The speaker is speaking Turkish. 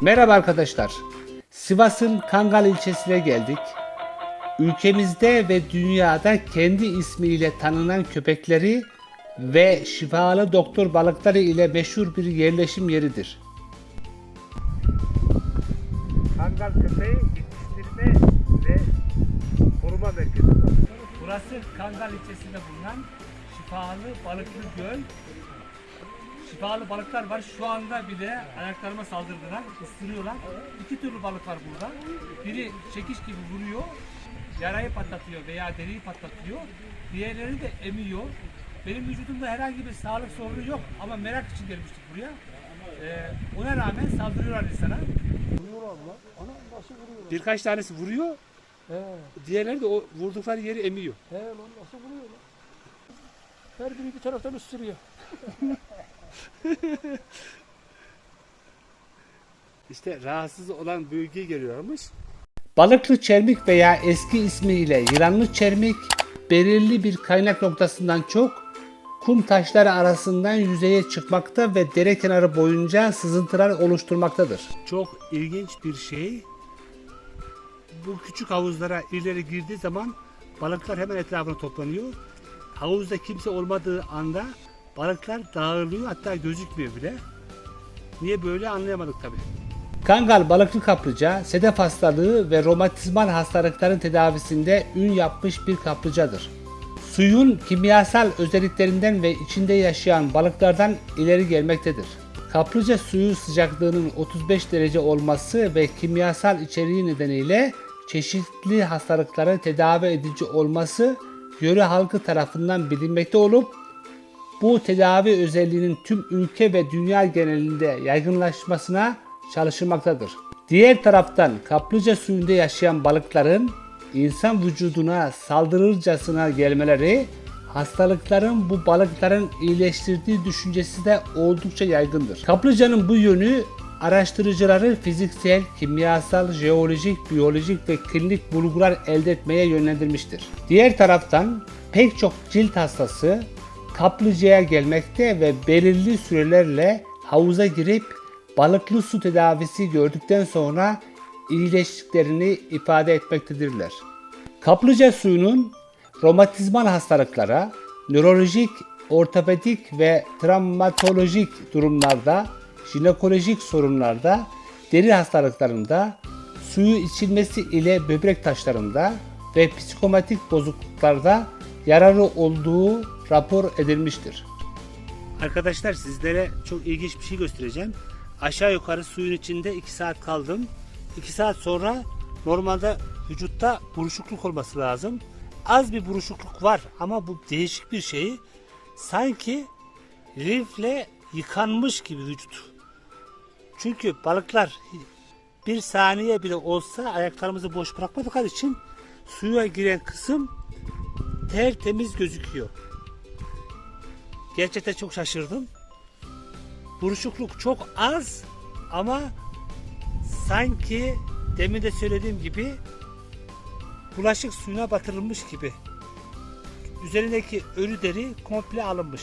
Merhaba arkadaşlar. Sivas'ın Kangal ilçesine geldik. Ülkemizde ve dünyada kendi ismiyle tanınan köpekleri ve şifalı doktor balıkları ile meşhur bir yerleşim yeridir. Kangal köpeği yetiştirme ve koruma merkezi. Burası Kangal ilçesinde bulunan şifalı balıklı göl. Şifalı balıklar var. Şu anda bile ayaklarıma saldırdılar, ısırıyorlar. İki türlü balık var burada. Biri çekiş gibi vuruyor, yarayı patlatıyor veya deriyi patlatıyor. Diğerleri de emiyor. Benim vücudumda herhangi bir sağlık sorunu yok ama merak için gelmiştik buraya. Ee, ona rağmen saldırıyorlar insana. Vuruyorlar lan. Ana nasıl vuruyorlar? Birkaç tanesi vuruyor, He, diğerleri de o vurdukları yeri emiyor. he lan nasıl vuruyorlar? Her biri bir taraftan ısırıyor. İşte rahatsız olan bölgeye geliyormuş. Balıklı çermik veya eski ismiyle yılanlı çermik belirli bir kaynak noktasından çok kum taşları arasından yüzeye çıkmakta ve dere kenarı boyunca sızıntılar oluşturmaktadır. Çok ilginç bir şey. Bu küçük havuzlara ileri girdiği zaman balıklar hemen etrafına toplanıyor. Havuzda kimse olmadığı anda balıklar dağılıyor hatta gözükmüyor bile. Niye böyle anlayamadık tabii. Kangal balıklı kaplıca, sedef hastalığı ve romatizmal hastalıkların tedavisinde ün yapmış bir kaplıcadır. Suyun kimyasal özelliklerinden ve içinde yaşayan balıklardan ileri gelmektedir. Kaplıca suyu sıcaklığının 35 derece olması ve kimyasal içeriği nedeniyle çeşitli hastalıkların tedavi edici olması yöre halkı tarafından bilinmekte olup bu tedavi özelliğinin tüm ülke ve dünya genelinde yaygınlaşmasına çalışılmaktadır. Diğer taraftan kaplıca suyunda yaşayan balıkların insan vücuduna saldırırcasına gelmeleri hastalıkların bu balıkların iyileştirdiği düşüncesi de oldukça yaygındır. Kaplıcanın bu yönü araştırıcıları fiziksel, kimyasal, jeolojik, biyolojik ve klinik bulgular elde etmeye yönlendirmiştir. Diğer taraftan pek çok cilt hastası kaplıcaya gelmekte ve belirli sürelerle havuza girip balıklı su tedavisi gördükten sonra iyileştiklerini ifade etmektedirler. Kaplıca suyunun romatizmal hastalıklara, nörolojik, ortopedik ve travmatolojik durumlarda, jinekolojik sorunlarda, deri hastalıklarında, suyu içilmesi ile böbrek taşlarında ve psikomatik bozukluklarda yararı olduğu rapor edilmiştir. Arkadaşlar sizlere çok ilginç bir şey göstereceğim. Aşağı yukarı suyun içinde 2 saat kaldım. 2 saat sonra normalde vücutta buruşukluk olması lazım. Az bir buruşukluk var ama bu değişik bir şey. Sanki lifle yıkanmış gibi vücut. Çünkü balıklar bir saniye bile olsa ayaklarımızı boş bırakmadıkları için suya giren kısım tertemiz gözüküyor. Gerçekten çok şaşırdım. Buruşukluk çok az ama sanki demin de söylediğim gibi bulaşık suyuna batırılmış gibi. Üzerindeki ölü deri komple alınmış.